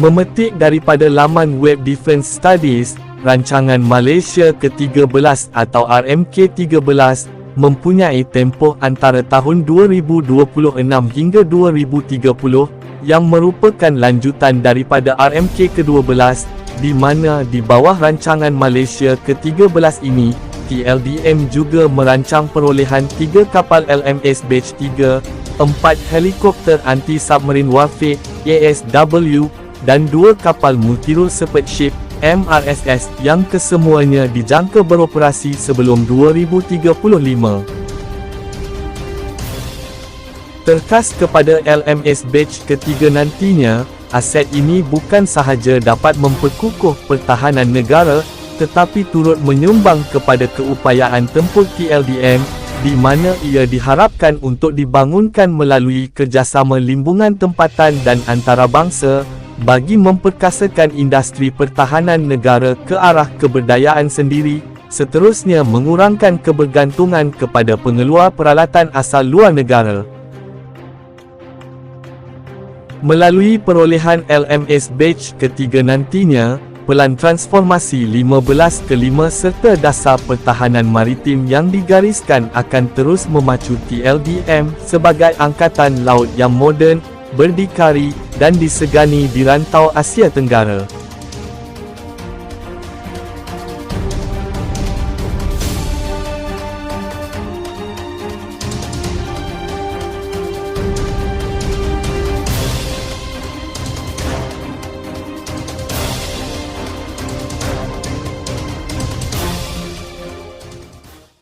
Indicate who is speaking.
Speaker 1: Memetik daripada laman web Defence Studies, rancangan Malaysia ke-13 atau RMK-13 mempunyai tempoh antara tahun 2026 hingga 2030 yang merupakan lanjutan daripada RMK ke-12 di mana di bawah rancangan Malaysia ke-13 ini TLDM juga merancang perolehan 3 kapal LMS Batch 3, 4 helikopter anti-submarine warfare ASW dan 2 kapal multirole support ship MRSS yang kesemuanya dijangka beroperasi sebelum 2035. Terkas kepada LMS Batch ketiga nantinya, aset ini bukan sahaja dapat memperkukuh pertahanan negara, tetapi turut menyumbang kepada keupayaan tempur TLDM, di mana ia diharapkan untuk dibangunkan melalui kerjasama limbungan tempatan dan antarabangsa, bagi memperkasakan industri pertahanan negara ke arah keberdayaan sendiri, seterusnya mengurangkan kebergantungan kepada pengeluar peralatan asal luar negara. Melalui perolehan LMS Batch ketiga nantinya, pelan transformasi 15 ke 5 serta dasar pertahanan maritim yang digariskan akan terus memacu TLDM sebagai angkatan laut yang moden, berdikari, dan disegani di rantau Asia Tenggara.